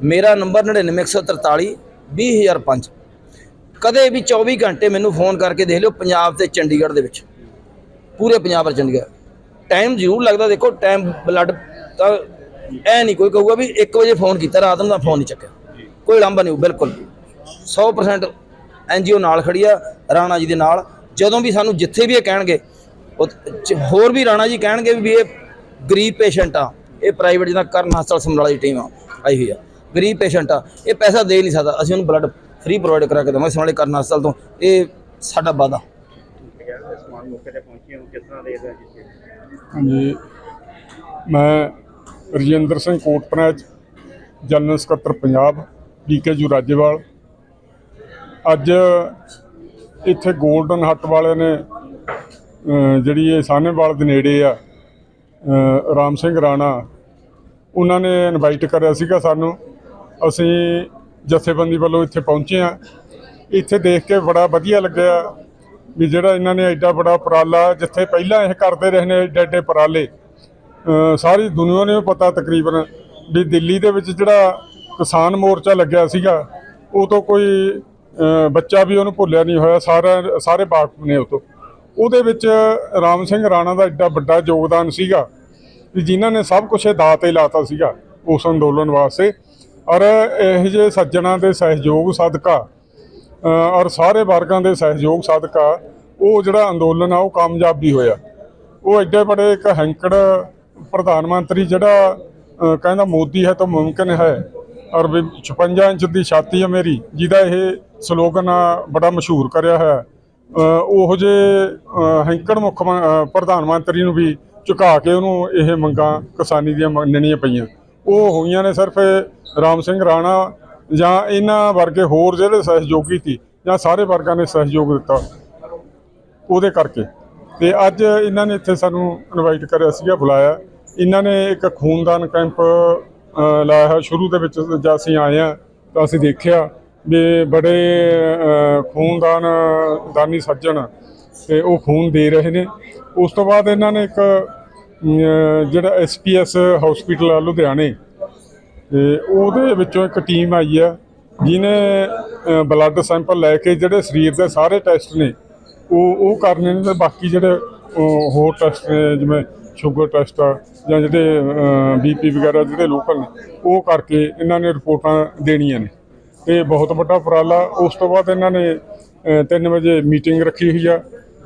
ਮੇਰਾ ਨੰਬਰ 99143 20005 ਕਦੇ ਵੀ 24 ਘੰਟੇ ਮੈਨੂੰ ਫੋਨ ਕਰਕੇ ਦੇਖ ਲਿਓ ਪੰਜਾਬ ਤੇ ਚੰਡੀਗੜ੍ਹ ਦੇ ਵਿੱਚ। ਪੂਰੇ ਪੰਜਾਬ ਪਰ ਚੰਡੀਗੜ੍ਹ। ਟਾਈਮ ਜ਼ਰੂਰ ਲੱਗਦਾ ਦੇਖੋ ਟਾਈਮ ਬਲੱਡ ਤਾਂ ਐ ਨਹੀਂ ਕੋਈ ਕਹੂਗਾ ਵੀ 1 ਵਜੇ ਫੋਨ ਕੀਤਾ ਰਾਤ ਨੂੰ ਤਾਂ ਫੋਨ ਨਹੀਂ ਚੱਕਿਆ। ਕੋਈ ਲਾਂਭਾ ਨਹੀਂ ਹੋਊ, ਬਿਲਕੁਲ 100% ਐਨਜੀਓ ਨਾਲ ਖੜੀ ਆ ਰਾਣਾ ਜੀ ਦੇ ਨਾਲ। ਜਦੋਂ ਵੀ ਸਾਨੂੰ ਜਿੱਥੇ ਵੀ ਇਹ ਕਹਿਣਗੇ ਉਹ ਹੋਰ ਵੀ ਰਾਣਾ ਜੀ ਕਹਿਣਗੇ ਵੀ ਇਹ ਗਰੀਬ ਪੇਸ਼ੈਂਟ ਆ। ਇਹ ਪ੍ਰਾਈਵੇਟ ਜਿਹਦਾ ਕਰਨ ਹਸਪਤਾਲ ਸਮਰਾਲਾ ਦੀ ਟੀਮ ਆ ਆਈ ਹੋਈ ਆ। ਗਰੀਬ ਪੇਸ਼ੈਂਟ ਆ। ਇਹ ਪੈਸਾ ਦੇ ਨਹੀਂ ਸਕਦਾ। ਅਸੀਂ ਉਹਨੂੰ ਬਲੱਡ ਫ੍ਰੀ ਪ੍ਰੋਵਾਈਡ ਕਰਾ ਕੇ ਦੇਵਾਂਗੇ ਸਮਰਾਲੇ ਕਰਨ ਹਸਪਤਾਲ ਤੋਂ। ਇਹ ਸਾਡਾ ਵਾਅਦਾ। ਸਮਾਨ ਮੌਕੇ ਤੇ ਪਹੁੰਚੇ। ਹੋ ਦੇਖਦੇ ਹੋ ਹਾਂਜੀ। ਮੈਂ ਰਜਿੰਦਰ ਸਿੰਘ ਕੋਟਪਨੈਚ ਜਨਰਲ ਸਕੱਤਰ ਪੰਜਾਬ ਡੀਕੇ ਜੂ ਰਾਜੇਵਾਲ। ਅੱਜ ਇੱਥੇ 골ਡਨ ਹੱਟ ਵਾਲੇ ਨੇ ਜਿਹੜੀ ਇਹ ਸਾਹਨੇਵਾਲ ਦੇ ਨੇੜੇ ਆ ਰਾਮ ਸਿੰਘ ਰਾਣਾ, ਉਹਨਾਂ ਨੇ ਇਨਵਾਈਟ ਕਰਿਆ ਸੀਗਾ ਸਾਨੂੰ। ਅਸੀਂ ਜਥੇਬੰਦੀ ਵੱਲੋਂ ਇੱਥੇ ਪਹੁੰਚੇ ਆ ਇੱਥੇ ਦੇਖ ਕੇ ਬੜਾ ਵਧੀਆ ਲੱਗਿਆ। ਵੀ ਜਿਹੜਾ ਇਹਨਾਂ ਨੇ ਐਡਾ ਬੜਾ ਉਪਰਾਲਾ ਜਿੱਥੇ ਪਹਿਲਾਂ ਇਹ ਕਰਦੇ ਰਹੇ ਨੇ, ਐਡੇ ਐਡੇ ਉਪਰਾਲੇ ਸਾਰੀ ਦੁਨੀਆ ਨੂੰ ਪਤਾ ਤਕਰੀਬਨ ਵੀ ਦਿੱਲੀ ਦੇ ਵਿੱਚ ਜਿਹੜਾ ਕਿਸਾਨ ਮੋਰਚਾ ਲੱਗਿਆ ਸੀਗਾ, ਉਹ ਤੋਂ ਕੋਈ ਬੱਚਾ ਵੀ ਉਹਨੂੰ ਭੁੱਲਿਆ ਨਹੀਂ ਹੋਇਆ, ਸਾਰਾ, ਸਾਰੇ ਵਾਕਫ ਨੇ ਉਹ ਤੋਂ। ਉਹਦੇ ਵਿੱਚ ਰਾਮ ਸਿੰਘ ਰਾਣਾ ਦਾ ਐਡਾ ਵੱਡਾ ਯੋਗਦਾਨ ਸੀਗਾ ਵੀ ਜਿਨ੍ਹਾਂ ਨੇ ਸਭ ਕੁਝ ਦਾਅ ਤੇ ਲਾਤਾ ਸੀਗਾ ਉਸ ਅੰਦੋਲਨ ਵਾਸਤੇ। ਔਰ ਇਹ ਜਿਹੇ ਸੱਜਣਾ ਦੇ ਸਹਿਯੋਗ, ਸਦਕਾ ਔਰ ਸਾਰੇ ਵਰਗਾਂ ਦੇ ਸਹਿਯੋਗ ਸਦਕਾ ਉਹ ਜਿਹੜਾ ਅੰਦੋਲਨ ਆ ਉਹ ਕਾਮਯਾਬ ਵੀ ਹੋਇਆ। ਉਹ ਐਡੇ ਬੜੇ ਇੱਕ ਹੈਂਕੜ ਪ੍ਰਧਾਨ ਮੰਤਰੀ ਜਿਹੜਾ ਕਹਿੰਦਾ ਮੋਦੀ ਹੈ ਤਾਂ ਮੁਮਕਿਨ ਹੈ। ਔਰ ਵੀ 56 ਇੰਚ ਦੀ ਛਾਤੀ ਹੈ ਮੇਰੀ ਜਿਹਦਾ ਇਹ ਸਲੋਗਨ ਬੜਾ ਮਸ਼ਹੂਰ ਕਰਿਆ ਹੈ ਅ, ਉਹੋ ਜੇ ਹੈਂਕੜ ਮੁੱਖ ਪ੍ਰਧਾਨ ਮੰਤਰੀ ਨੂੰ ਵੀ ਝੁਕਾ ਕੇ ਉਹਨੂੰ ਇਹ ਮੰਗਾਂ ਕਿਸਾਨੀ ਦੀਆਂ ਮੰਨਣੀਆਂ ਪਈਆਂ। ਉਹ ਹੋਈਆਂ ਨੇ ਸਿਰਫ ਰਾਮ ਸਿੰਘ ਰਾਣਾ ਜਾਂ ਇਹਨਾਂ ਵਰਗੇ ਹੋਰ ਜਿਹੜੇ ਸਹਿਯੋਗੀ ਸੀ ਜਾਂ ਸਾਰੇ ਵਰਗਾਂ ਨੇ ਸਹਿਯੋਗ ਦਿੱਤਾ ਉਹਦੇ ਕਰਕੇ। ਤੇ ਅੱਜ ਇਹਨਾਂ ਨੇ ਇੱਥੇ ਸਾਨੂੰ ਇਨਵਾਈਟ ਕਰਿਆ ਸੀਗਾ ਬੁਲਾਇਆ। ਇਹਨਾਂ ਨੇ ਇੱਕ ਖੂਨਦਾਨ ਕੈਂਪ ਲਾਇਆ ਹੈ ਸ਼ੁਰੂ ਦੇ ਵਿੱਚ ਜਦ ਅਸੀਂ ਆਏ ਆ ਤਾਂ ਅਸੀਂ ਦੇਖਿਆ ਵੀ ਬੜੇ ਖੂਨਦਾਨ ਦਾਨੀ ਸੱਜਣ ਤੇ ਉਹ ਖੂਨ ਦੇ ਰਹੇ ਨੇ। ਉਸ ਤੋਂ ਬਾਅਦ ਇਹਨਾਂ ਨੇ ਇੱਕ ਅ, ਜਿਹੜਾ ਐਸਪੀਐਸ ਹਸਪੀਟਲ ਆ ਲੁਧਿਆਣੇ ਤੇ ਉਹਦੇ ਵਿੱਚੋਂ ਇੱਕ ਟੀਮ ਆਈ ਆ, ਜਿਹਨੇ ਬਲੱਡ ਸੈਂਪਲ ਲੈ ਕੇ ਜਿਹੜੇ ਸਰੀਰ ਦੇ ਸਾਰੇ ਟੈਸਟ ਨੇ, ਉਹ ਉਹ ਕਰਨੇ ਨੇ ਤੇ ਬਾਕੀ ਜਿਹੜੇ ਹੋਰ ਟੈਸਟ ਨੇ, ਜਿਵੇਂ ਸ਼ੂਗਰ ਟੈਸਟ ਆ ਜਾਂ ਜਿਹੜੇ ਬੀਪੀ ਵਗੈਰਾ ਜਿਹੜੇ ਲੋਕਲ ਨੇ, ਉਹ ਕਰਕੇ ਇਹਨਾਂ ਨੇ ਰਿਪੋਰਟਾਂ ਦੇਣੀਆਂ ਨੇ। ਤੇ ਬਹੁਤ ਵੱਡਾ ਉਪਰਾਲਾ, ਉਸ ਤੋਂ ਬਾਅਦ ਇਹਨਾਂ ਨੇ 3 ਵਜੇ ਮੀਟਿੰਗ ਰੱਖੀ ਹੋਈ ਆ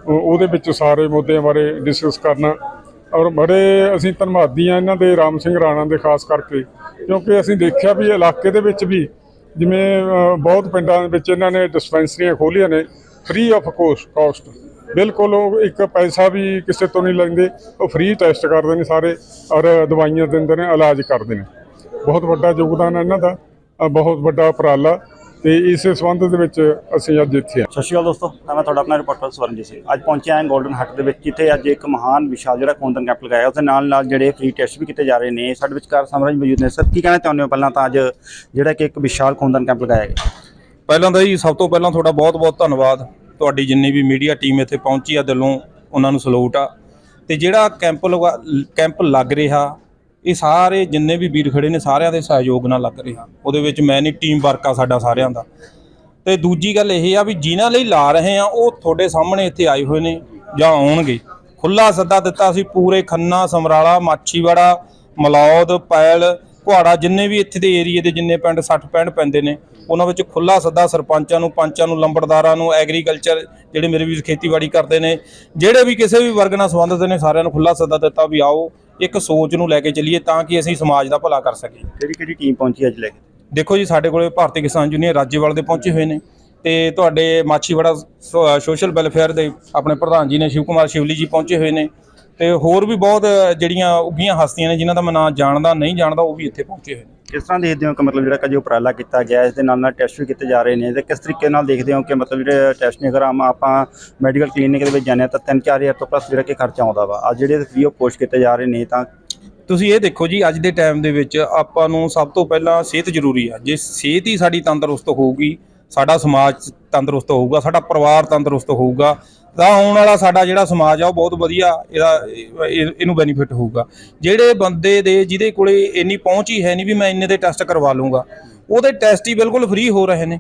ਉਹਦੇ ਵਿੱਚ ਸਾਰੇ ਮੁੱਦਿਆਂ ਬਾਰੇ ਡਿਸਕਸ ਕਰਨਾ। ਔਰ ਬੜੇ ਅਸੀਂ ਧੰਨਵਾਦੀ ਆ ਇਹਨਾਂ ਦੇ, ਰਾਮ ਸਿੰਘ ਰਾਣਾ ਦੇ, ਖਾਸ ਕਰਕੇ ਕਿਉਂਕਿ ਅਸੀਂ ਦੇਖਿਆ ਵੀ ਇਲਾਕੇ ਦੇ ਵਿੱਚ ਵੀ ਜਿਵੇਂ ਬਹੁਤ ਪਿੰਡਾਂ ਦੇ ਵਿੱਚ ਇਹਨਾਂ ਨੇ ਡਿਸਪੈਂਸਰੀਆਂ ਖੋਲ੍ਹੀਆਂ ਨੇ ਫ੍ਰੀ ਆਫ ਕੋਸਟ ਬਿਲਕੁਲ ਉਹ ਇੱਕ ਪੈਸਾ ਵੀ ਕਿਸੇ ਤੋਂ ਨਹੀਂ ਲੈਂਦੇ, ਉਹ ਫ੍ਰੀ ਟੈਸਟ ਕਰਦੇ ਨੇ ਸਾਰੇ ਔਰ ਦਵਾਈਆਂ ਦਿੰਦੇ ਨੇ, ਇਲਾਜ ਕਰਦੇ ਨੇ। ਬਹੁਤ ਵੱਡਾ ਯੋਗਦਾਨ ਹੈ ਇਹਨਾਂ ਦਾ ਬਹੁਤ ਵੱਡਾ ਉਪਰਾਲਾ। ਤੇ ਇਸੇ ਸੰਬੰਧ ਦੇ ਵਿੱਚ ਅਸੀਂ ਅੱਜ ਇੱਥੇ ਆ ਸਤਿ ਸ਼੍ਰੀ ਅਕਾਲ ਦੋਸਤੋ ਮੈਂ ਤੁਹਾਡਾ ਆਪਣਾ ਰਿਪੋਰਟਰ ਸਵਰਨਜੀਤ ਸਿੰਘ। ਅੱਜ ਪਹੁੰਚਿਆ ਹਾਂ 골ਡਨ ਹੱਟ ਦੇ ਵਿੱਚ ਜਿੱਥੇ ਅੱਜ ਇੱਕ ਮਹਾਨ ਵਿਸ਼ਾਲ ਜਿਹੜਾ ਖੂਨਦਾਨ ਕੈਂਪ ਲਗਾਇਆ ਉਸ ਦੇ ਨਾਲ ਨਾਲ ਜਿਹੜੇ ਫ੍ਰੀ ਟੈਸਟ ਵੀ ਕੀਤੇ ਜਾ ਰਹੇ ਨੇ। ਸਾਡੇ ਵਿਚਕਾਰ ਸਮਰਾਜ ਮੌਜੂਦ ਨੇ। ਸਰ ਕੀ ਕਹਿਣਾ ਚਾਹੁੰਦੇ ਹੋ ਪਹਿਲਾਂ ਤਾਂ ਅੱਜ ਜਿਹੜਾ ਕਿ ਇੱਕ ਵਿਸ਼ਾਲ ਖੂਨਦਾਨ ਕੈਂਪ ਲਗਾਇਆ ਗਿਆ? ਪਹਿਲਾਂ ਤਾਂ ਜੀ ਸਭ ਤੋਂ ਪਹਿਲਾਂ ਤੁਹਾਡਾ ਬਹੁਤ-ਬਹੁਤ ਧੰਨਵਾਦ। ਤੁਹਾਡੀ ਜਿੰਨੀ ਵੀ ਮੀਡੀਆ ਟੀਮ ਇੱਥੇ ਪਹੁੰਚੀ ਆ ਦਿਲੋਂ ਉਹਨਾਂ ਨੂੰ ਸਲੂਟ ਆ। ਤੇ ਜਿਹੜਾ ਕੈਂਪ ਲਗਾ- ਕੈਂਪ ਲੱਗ ਰਿਹਾ ਇਹ ਸਾਰੇ ਜਿੰਨੇ ਵੀ ਵੀਰ ਖੜੇ ਨੇ ਸਾਰਿਆਂ ਦੇ ਸਹਿਯੋਗ ਨਾਲ ਲੱਗ ਰਿਹਾ। ਉਹਦੇ ਵਿੱਚ ਮੈਂ ਨਹੀਂ ਟੀਮ ਵਰਕ ਆ ਸਾਡਾ ਸਾਰਿਆਂ ਦਾ। ਤੇ ਦੂਜੀ ਗੱਲ ਇਹ ਆ ਵੀ ਜਿਨ੍ਹਾਂ ਲਈ ਲਾ ਰਹੇ ਆ, ਉਹ ਤੁਹਾਡੇ ਸਾਹਮਣੇ ਇੱਥੇ ਆਏ ਹੋਏ ਨੇ ਜਾਂ ਆਉਣਗੇ। ਖੁੱਲਾ ਸੱਦਾ ਦਿੱਤਾ ਸੀ ਪੂਰੇ ਖੰਨਾ, ਸਮਰਾਲਾ, ਮਾਛੀਵਾੜਾ, ਮਲੌਦ, ਪੈਲ, ਕੁਹਾੜਾ, ਜਿੰਨੇ ਵੀ ਇੱਥੇ ਦੇ ਏਰੀਏ ਦੇ ਜਿੰਨੇ ਪਿੰਡ 60 65 ਪੈਂਦੇ ਨੇ, ਉਹਨਾਂ ਵਿੱਚ ਖੁੱਲਾ ਸੱਦਾ ਸਰਪੰਚਾਂ ਨੂੰ, ਪੰਚਾਂ ਨੂੰ, ਲੰਬੜਦਾਰਾਂ ਨੂੰ ਐਗਰੀਕਲਚਰ ਜਿਹੜੇ ਮੇਰੇ ਵੀਰ ਖੇਤੀਬਾੜੀ ਕਰਦੇ ਨੇ, ਜਿਹੜੇ ਵੀ ਕਿਸੇ ਵੀ ਵਰਗ ਨਾਲ ਸੰਬੰਧਿਤ ਨੇ ਸਾਰਿਆਂ ਨੂੰ ਖੁੱਲਾ ਸੱਦਾ ਦਿੱਤਾ ਵੀ ਆਓ ਇੱਕ ਸੋਚ ਨੂੰ ਲੈ ਕੇ ਚੱਲੀਏ ਤਾਂ ਕਿ ਅਸੀਂ ਸਮਾਜ ਦਾ ਭਲਾ ਕਰ ਸਕੀਏ। ਕਿਹੜੀ ਕਿਹੜੀ ਟੀਮ ਪਹੁੰਚੀ ਅੱਜ ਲੈ ਕੇ? ਦੇਖੋ ਜੀ ਸਾਡੇ ਕੋਲੇ ਭਾਰਤੀ ਕਿਸਾਨ ਯੂਨੀਅਨ ਰਾਜੇਵਾਲ ਦੇ ਪਹੁੰਚੇ ਹੋਏ ਨੇ ਤੇ ਤੁਹਾਡੇ ਮਾਛੀਵਾੜਾ ਸੋਸ਼ਲ ਵੈਲਫੇਅਰ ਦੇ ਆਪਣੇ ਪ੍ਰਧਾਨ ਜੀ ਨੇ ਸ਼ਿਵ ਕੁਮਾਰ ਸ਼ਿਵਲੀ ਜੀ ਪਹੁੰਚੇ ਹੋਏ ਨੇ ਤੇ ਹੋਰ ਵੀ ਬਹੁਤ ਜਿਹੜੀਆਂ ਉੱਗੀਆਂ ਹਸਤੀਆਂ ਨੇ ਜਿਨ੍ਹਾਂ ਦਾ ਮੈਂ ਨਾਂ ਜਾਣਦਾ ਨਹੀਂ ਜਾਣਦਾ ਉਹ ਵੀ ਇੱਥੇ ਪਹੁੰਚੇ ਹੋਏ ਨੇ। ਕਿਸ ਤਰ੍ਹਾਂ ਦੇਖਦੇ ਹੋ ਕਿ ਮਤਲਬ ਜਿਹੜਾ ਕਿ ਉਪਰਾਲਾ ਕੀਤਾ ਗਿਆ, ਇਸ ਦੇ ਨਾਲ ਨਾਲ ਟੈਸਟ ਵੀ ਕੀਤੇ ਜਾ ਰਹੇ ਨੇ ਤੇ ਕਿਸ ਤਰੀਕੇ ਨਾਲ ਦੇਖਦੇ ਹੋ ਕਿ ਮਤਲਬ ਜਿਹੜੇ ਟੈਸਟ ਨੇ, ਅਗਰ ਆਮ ਆਪਾਂ ਮੈਡੀਕਲ ਕਲੀਨਿਕ ਦੇ ਵਿੱਚ ਜਾਂਦੇ ਹਾਂ ਤਾਂ 3-4000 ਤੋਂ ਪਲੱਸ ਜਿਹੜਾ ਕਿ ਖਰਚਾ ਆਉਂਦਾ ਵਾ। ਅੱਜ ਜਿਹੜੇ ਫ੍ਰੀ ਆਫ ਕੋਸਟ ਕੀਤੇ ਜਾ ਰਹੇ ਨੇ ਤਾਂ ਤੁਸੀਂ ਇਹ ਦੇਖੋ ਜੀ, ਅੱਜ ਦੇ ਟਾਈਮ ਦੇ ਵਿੱਚ ਆਪਾਂ ਨੂੰ ਸਭ ਤੋਂ ਪਹਿਲਾਂ ਸਿਹਤ ਜ਼ਰੂਰੀ ਆ। ਜੇ ਸਿਹਤ ਹੀ ਸਾਡੀ ਤੰਦਰੁਸਤ ਹੋਊਗੀ ਸਾਡਾ ਸਮਾਜ ਤੰਦਰੁਸਤ ਹੋਊਗਾ, ਸਾਡਾ ਪਰਿਵਾਰ ਤੰਦਰੁਸਤ ਹੋਊਗਾ, ਤਾਂ ਆਉਣ ਵਾਲਾ ਸਾਡਾ ਜਿਹੜਾ ਸਮਾਜ ਆ, ਉਹ ਬਹੁਤ ਵਧੀਆ ਇਹਦਾ ਇਹਨੂੰ ਬੈਨੀਫਿਟ ਹੋਊਗਾ। ਜਿਹੜੇ ਬੰਦੇ ਦੇ, ਜਿਹਦੇ ਕੋਲੇ ਇੰਨੀ ਪਹੁੰਚ ਹੀ ਹੈ ਨਹੀਂ ਵੀ ਮੈਂ ਇੰਨੇ ਦੇ ਟੈਸਟ ਕਰਵਾ ਲੂੰਗਾ ਉਹਦੇ ਟੈਸਟ ਹੀ ਬਿਲਕੁਲ ਫ੍ਰੀ ਹੋ ਰਹੇ ਨੇ,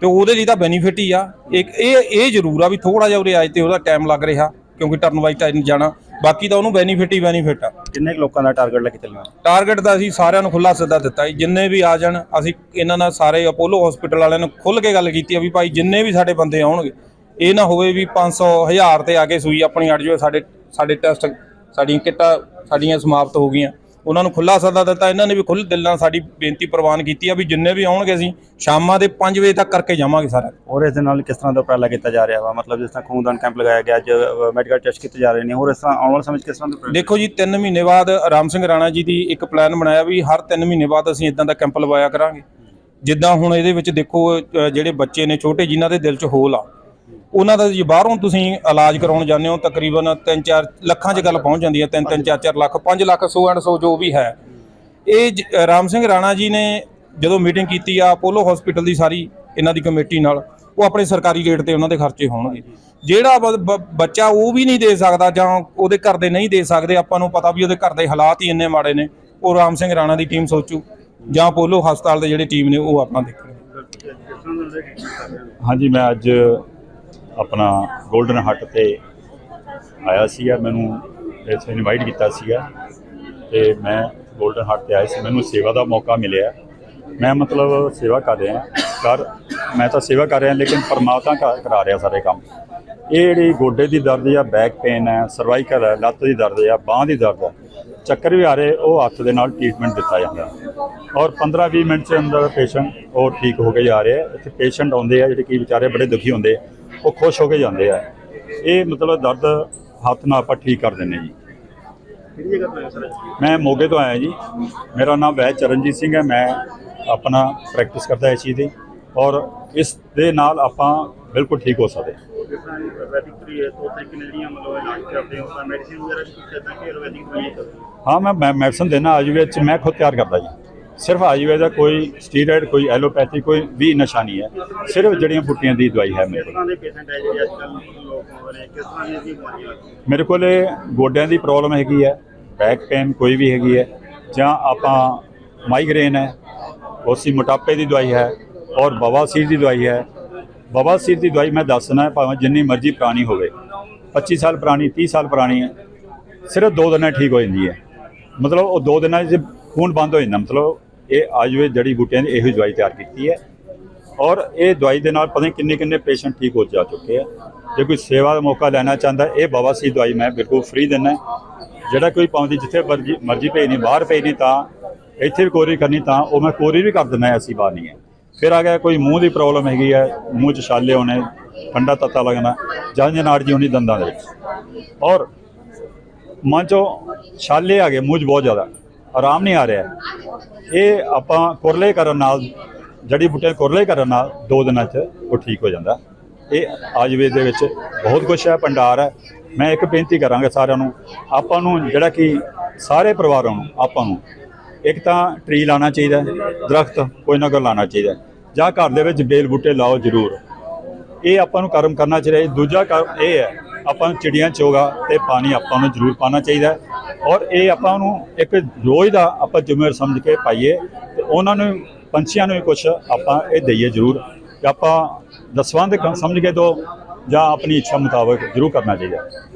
ਤੇ ਉਹਦੇ ਲਈ ਤਾਂ ਬੈਨੀਫਿਟ ਹੀ ਆ। ਇੱਕ, ਇਹ ਇਹ ਜ਼ਰੂਰ ਆ ਵੀ ਥੋੜਾ ਜਿਹਾ ਉਰੇ ਆਏ ਤੇ ਉਹਦਾ ਟਾਈਮ ਲੱਗ ਰਿਹਾ। ਕਿਉਂਕਿ ਟਰਨ ਵਾਈਜ਼ ਟਾਈਮ ਜਾਣਾ। ਬਾਕੀ ਤਾਂ ਉਹਨੂੰ ਬੈਨੀਫਿਟ ਹੀ ਬੈਨੀਫਿਟ ਆ। ਕਿੰਨੇ ਕੁ ਲੋਕਾਂ ਦਾ ਟਾਰਗੇਟ ਲੈ ਕੇ ਚੱਲਣਾ ਟਾਰਗੇਟ ਤਾਂ ਅਸੀਂ ਸਾਰਿਆਂ ਨੂੰ ਖੁੱਲਾ ਸਿੱਧਾ ਦਿੱਤਾ ਜੀ। ਜਿੰਨੇ ਵੀ ਆ ਜਾਣ ਅਸੀਂ ਇਹਨਾਂ ਨਾਲ ਸਾਰੇ ਅਪੋਲੋ ਹਸਪੀਟਲ ਵਾਲਿਆਂ ਨੂੰ ਖੁੱਲ ਕੇ ਗੱਲ ਕੀਤੀ ਆ ਵੀ ਭਾਈ ਜਿੰਨੇ ਵੀ ਸਾਡੇ ਬੰਦੇ ਆਉਣਗੇ ਇਹ ਨਾ ਹੋਵੇ ਵੀ 500 1000 ਤੇ ਆ ਕੇ ਸੂਈ ਆਪਣੀ ਅੜ ਜਾਵੇ ਸਾਡੇ ਸਾਡੇ ਟੈਸਟ ਸਾਡੀਆਂ ਕਿੱਟਾਂ ਸਾਡੀਆਂ ਸਮਾਪਤ ਹੋ ਗਈਆਂ। ਉਹਨਾਂ ਨੂੰ ਖੁੱਲਾ ਸੱਦਾ ਦਿੱਤਾ। ਇਹਨਾਂ ਨੇ ਵੀ ਖੁੱਲ੍ਹ ਦਿਲ ਨਾਲ ਸਾਡੀ ਬੇਨਤੀ ਪ੍ਰਵਾਨ ਕੀਤੀ ਆ ਵੀ ਜਿੰਨੇ ਵੀ ਆਉਣਗੇ ਅਸੀਂ ਸ਼ਾਮਾਂ ਦੇ 5 ਵਜੇ ਤੱਕ ਕਰਕੇ ਜਾਵਾਂਗੇ ਸਾਰਾ। ਹੋਰ ਇਸ ਦੇ ਨਾਲ ਕਿਸ ਤਰ੍ਹਾਂ ਦਾ ਉਪਰਾਲਾ ਕੀਤਾ ਜਾ ਰਿਹਾ ਵਾ? ਮਤਲਬ ਜਿਸ ਤਰ੍ਹਾਂ ਖੂਨਦਾਨ ਕੈਂਪ ਲਗਾਇਆ ਗਿਆ ਅੱਜ ਮੈਡੀਕਲ ਟੈਸਟ ਕੀਤੇ ਜਾ ਰਹੇ ਨੇ। ਹੋਰ ਇਸ ਤਰ੍ਹਾਂ ਆਉਣ ਵਾਲੇ ਸਮੇਂ ਕਿਸ ਤਰ੍ਹਾਂ ਦੇ ਦੇਖੋ ਜੀ 3 ਮਹੀਨੇ ਬਾਅਦ ਰਾਮ ਸਿੰਘ ਰਾਣਾ ਜੀ ਦੀ ਇੱਕ ਪਲਾਨ ਬਣਾਇਆ ਵੀ ਹਰ 3 ਮਹੀਨੇ ਬਾਅਦ ਅਸੀਂ ਇਦਾਂ ਦਾ ਕੈਂਪ ਲਵਾਇਆ ਕਰਾਂਗੇ। ਜਿੱਦਾਂ ਹੁਣ ਇਹਦੇ ਵਿੱਚ ਦੇਖੋ ਜਿਹੜੇ ਬੱਚੇ ਨੇ ਛੋਟੇ ਜਿਨ੍ਹਾਂ ਦੇ ਦਿਲ 'ਚ ਹੋਲ ਆ ਉਹਨਾਂ ਦਾ ਜੇ ਬਾਹਰੋਂ ਤੁਸੀਂ ਇਲਾਜ ਕਰਾਉਣ ਜਾਂਦੇ ਹੋ ਤਕਰੀਬਨ 3-4 ਲੱਖਾਂ 'ਚ ਗੱਲ ਪਹੁੰਚ ਜਾਂਦੀ ਹੈ 3-3 4-4 ਲੱਖ 5 ਲੱਖ 100 ਐਂਡ 100 ਜੋ ਵੀ ਹੈ। ਇਹ ਜ- ਰਾਮ ਸਿੰਘ ਰਾਣਾ ਜੀ ਨੇ ਜਦੋਂ ਮੀਟਿੰਗ ਕੀਤੀ ਆ ਅਪੋਲੋ ਹਸਪੀਟਲ ਦੀ ਸਾਰੀ ਇਹਨਾਂ ਦੀ ਕਮੇਟੀ ਨਾਲ ਉਹ ਆਪਣੇ ਸਰਕਾਰੀ ਰੇਟ ਤੇ ਉਹਨਾਂ ਦੇ ਖਰਚੇ ਹੋਣਗੇ। ਜਿਹੜਾ ਬੱਚਾ ਉਹ ਵੀ ਨਹੀਂ ਦੇ ਸਕਦਾ ਜਾਂ ਉਹਦੇ ਘਰ ਦੇ ਨਹੀਂ ਦੇ ਸਕਦੇ ਆਪਾਂ ਨੂੰ ਪਤਾ ਵੀ ਉਹਦੇ ਘਰ ਦੇ ਹਾਲਾਤ ਹੀ ਇੰਨੇ ਮਾੜੇ ਨੇ ਉਹ ਰਾਮ ਸਿੰਘ ਰਾਣਾ ਦੀ ਟੀਮ ਸੋਚੂ ਜਾਂ ਪੋਲੋ ਹਸਪਤਾਲ ਦੇ ਜਿਹੜੇ ਟੀਮ ਨੇ ਉਹ ਆਪਣਾ ਦੇਖਣਗੇ। ਹਾਂਜੀ ਮੈਂ ਅੱਜ ਆਪਣਾ 골ਡਨ ਹੱਟ ਤੇ ਆਇਆ ਸੀਗਾ ਮੈਨੂੰ ਇੱਥੇ ਇਨਵਾਈਟ ਕੀਤਾ ਸੀਗਾ ਤੇ ਮੈਂ 골ਡਨ ਹੱਟ ਤੇ ਆਇਆ ਸੀ। ਮੈਨੂੰ ਸੇਵਾ ਦਾ ਮੌਕਾ ਮਿਲਿਆ। ਮੈਂ ਮਤਲਬ ਸੇਵਾ ਕਰ ਰਿਹਾ ਕਰ ਮੈਂ ਤਾਂ ਸੇਵਾ ਕਰ ਰਿਹਾ ਲੇਕਿਨ ਪਰਮਾਤਮਾ ਕਰ- ਕਰਾ ਰਿਹਾ ਸਾਰੇ ਕੰਮ। ਇਹ ਜਿਹੜੀ ਗੋਡੇ ਦੀ ਦਰਦ ਆ ਬੈਕ ਪੇਨ ਹੈ ਸਰਵਾਈਕਲ ਹੈ ਲੱਤ ਦੀ ਦਰਦ ਆ ਬਾਹ ਦੀ ਦਰਦ ਹੈ ਚੱਕਰ ਵੀ ਆ ਰਹੇ ਉਹ ਹੱਥ ਦੇ ਨਾਲ ਟ੍ਰੀਟਮੈਂਟ ਦਿੱਤਾ ਜਾਂਦਾ। ਔਰ 15-20 ਮਿੰਟ ਦੇ ਅੰਦਰ ਪੇਸ਼ੈਂਟ ਉਹ ਠੀਕ ਹੋ ਕੇ ਜਾ ਰਹੇ ਆ। ਇੱਥੇ ਪੇਸ਼ੈਂਟ ਆਉਂਦੇ ਆ ਜਿਹੜੇ ਕਿ ਵਿਚਾਰੇ ਬੜੇ ਦੁਖੀ ਹੁੰਦੇ ਆ, ਉਹ ਖੁਸ਼ ਹੋ ਕੇ ਜਾਂਦੇ ਆ। ਇਹ ਮਤਲਬ ਦਰਦ ਹੱਥ ਨਾਲ ਆਪਾਂ ਠੀਕ ਕਰ ਦਿੰਦੇ ਜੀ। ਕਿਹੜੀ ਜਗ੍ਹਾ ਤੋਂ ਸਰ? ਮੈਂ ਮੋਗੇ ਤੋਂ ਆਇਆ ਜੀ। ਮੇਰਾ ਨਾਮ ਵੈਦ ਚਰਨਜੀਤ ਸਿੰਘ ਹੈ। ਮੈਂ ਆਪਣਾ ਪ੍ਰੈਕਟਿਸ ਕਰਦਾ ਇਸ ਚੀਜ਼ ਦੀ। ਔਰ ਇਸ ਦੇ ਨਾਲ ਆਪਾਂ ਬਿਲਕੁਲ ਠੀਕ ਹੋ ਸਕਦੇ। ਹਾਂ ਹੈ ਵੀ ਮੈਂ ਮੈਂ ਮੈਡੀਸਨ ਦੇਣਾ ਆਯੁਰਵੇਦ ਚ ਮੈਂ ਖੁਦ ਤਿਆਰ ਕਰਦਾ ਜੀ। ਸਿਰਫ ਆਯੁਰਵੇਦ ਦਾ ਕੋਈ ਸਟੀਰੋਇਡ ਕੋਈ ਐਲੋਪੈਥੀ ਕੋਈ ਵੀ ਨਸ਼ਾ ਨਹੀਂ ਹੈ। ਸਿਰਫ ਜੜੀਆਂ ਬੂਟੀਆਂ ਦੀ ਦਵਾਈ ਹੈ ਮੇਰੇ ਕੋਲ। ਮੇਰੇ ਕੋਲ ਗੋਡਿਆਂ ਦੀ ਪ੍ਰੋਬਲਮ ਹੈਗੀ ਹੈ ਬੈਕ ਪੇਨ ਕੋਈ ਵੀ ਹੈਗੀ ਹੈ ਜਾਂ ਆਪਾਂ ਮਾਈਗ੍ਰੇਨ ਹੈ ਉਸੀ ਮੋਟਾਪੇ ਦੀ ਦਵਾਈ ਹੈ ਔਰ ਬਵਾਸੀਰ ਦੀ ਦਵਾਈ ਹੈ। ਬਵਾਸੀਰ ਦੀ ਦਵਾਈ ਮੈਂ ਦੱਸਣਾ ਭਾਵੇਂ ਜਿੰਨੀ ਮਰਜ਼ੀ ਪੁਰਾਣੀ ਹੋਵੇ। 25 ਸਾਲ ਪੁਰਾਣੀ 30 ਸਾਲ ਪੁਰਾਣੀ ਹੈ ਸਿਰਫ ਦੋ ਦਿਨਾਂ ਠੀਕ ਹੋ ਜਾਂਦੀ ਹੈ। ਮਤਲਬ ਉਹ ਦੋ ਦਿਨਾਂ 'ਚ ਖੂਨ ਬੰਦ ਹੋ ਜਾਂਦਾ ਮਤਲਬ ਇਹ ਆਯੁਰਵੇਦ ਜੜੀ ਬੂਟਿਆਂ ਦੀ ਇਹੋ ਦਵਾਈ ਤਿਆਰ ਕੀਤੀ ਹੈ। ਔਰ ਇਹ ਦਵਾਈ ਦੇ ਨਾਲ ਪਤਾ ਨਹੀਂ ਕਿੰਨੇ ਕਿੰਨੇ ਪੇਸ਼ੈਂਟ ਠੀਕ ਹੋ ਜਾ ਚੁੱਕੇ ਆ। ਜੇ ਕੋਈ ਸੇਵਾ ਦਾ ਮੌਕਾ ਲੈਣਾ ਚਾਹੁੰਦਾ, ਇਹ ਬਾਬਾ ਸੀ ਦਵਾਈ ਮੈਂ ਬਿਲਕੁਲ ਫ੍ਰੀ ਦਿੰਦਾ ਜਿਹੜਾ ਕੋਈ ਪਾਉਂਦੀ, ਜਿੱਥੇ ਮਰਜ਼ੀ ਮਰਜ਼ੀ ਭੇਜਣੀ ਬਾਹਰ ਭੇਜਣੀ ਤਾਂ, ਇੱਥੇ ਵੀ ਕੋਰੀ ਕਰਨੀ ਤਾਂ, ਉਹ ਮੈਂ ਕੋਰੀ ਵੀ ਕਰ ਦਿੰਦਾ ਐਸੀ ਬਾਤ ਨਹੀਂ ਹੈ। ਫਿਰ ਆ ਗਿਆ, ਕੋਈ ਮੂੰਹ ਦੀ ਪ੍ਰੋਬਲਮ ਹੈਗੀ ਹੈ, ਮੂੰਹ 'ਚ ਛਾਲੇ ਹੋਣੇ, ਠੰਡਾ ਤੱਤਾ ਲੱਗਣਾ, ਜਾਂ ਜਨਾੜ ਜੀ ਹੋਣੀ, ਦੰਦਾਂ ਦੇ ਵਿੱਚ। ਔਰ ਮਨ 'ਚੋਂ ਛਾਲੇ ਆ ਗਏ, ਮੂੰਹ 'ਚ ਬਹੁਤ ਜ਼ਿਆਦਾ। ਆਰਾਮ ਨਹੀਂ ਆ ਰਿਹਾ। ਇਹ ਆਪਾਂ ਕੁਰਲੇ ਕਰਨ ਨਾਲ ਜੜੀ ਬੂਟੇ ਕੁਰਲੇ ਕਰਨ ਨਾਲ ਦੋ ਦਿਨਾਂ 'ਚ ਉਹ ਠੀਕ ਹੋ ਜਾਂਦਾ। ਇਹ ਆਯੁਰਵੇਦ ਦੇ ਵਿੱਚ ਬਹੁਤ ਕੁਝ ਹੈ ਭੰਡਾਰ ਹੈ। ਮੈਂ ਇੱਕ ਬੇਨਤੀ ਕਰਾਂਗਾ ਸਾਰਿਆਂ ਨੂੰ ਆਪਾਂ ਨੂੰ ਜਿਹੜਾ ਕਿ ਸਾਰੇ ਪਰਿਵਾਰਾਂ ਨੂੰ ਆਪਾਂ ਨੂੰ ਇੱਕ ਤਾਂ ਟਰੀ ਲਾਣਾ ਚਾਹੀਦਾ ਹੈ, ਦਰਖਤ ਕੋਈ ਨਾ ਕੋਈ ਲਾਣਾ ਚਾਹੀਦਾ ਜਾਂ ਘਰ ਦੇ ਵਿੱਚ ਬੇਲ ਬੂਟੇ ਲਾਓ ਜ਼ਰੂਰ। ਇਹ ਆਪਾਂ ਨੂੰ ਕਰਮ ਕਰਨਾ ਚਾਹੀਦਾ ਦੂਜਾ ਕਰਮ ਇਹ ਹੈ ਆਪਾਂ ਨੂੰ ਚਿੜੀਆਂ ਚੋਗਾ ਤੇ ਪਾਣੀ ਆਪਾਂ ਨੂੰ ਜ਼ਰੂਰ ਪਾਣਾ ਚਾਹੀਦਾ ਔਰ ਇਹ ਆਪਾਂ ਨੂੰ ਇੱਕ ਰੋਜ਼ ਦਾ ਆਪਾਂ ਜ਼ਿੰਮੇਵਾਰ ਸਮਝ ਕੇ ਪਾਈਏ ਤੇ ਉਹਨਾਂ ਨੂੰ ਪੰਛੀਆਂ ਨੂੰ ਵੀ ਕੁਝ ਆਪਾਂ ਇਹ ਦਈਏ ਜ਼ਰੂਰ ਕਿ ਆਪਾਂ ਦਸਵੰਧ ਸਮਝ ਕੇ ਦੋ ਜਾਂ ਆਪਣੀ ਇੱਛਾ ਮੁਤਾਬਕ ਜ਼ਰੂਰ ਕਰਨਾ ਚਾਹੀਦਾ।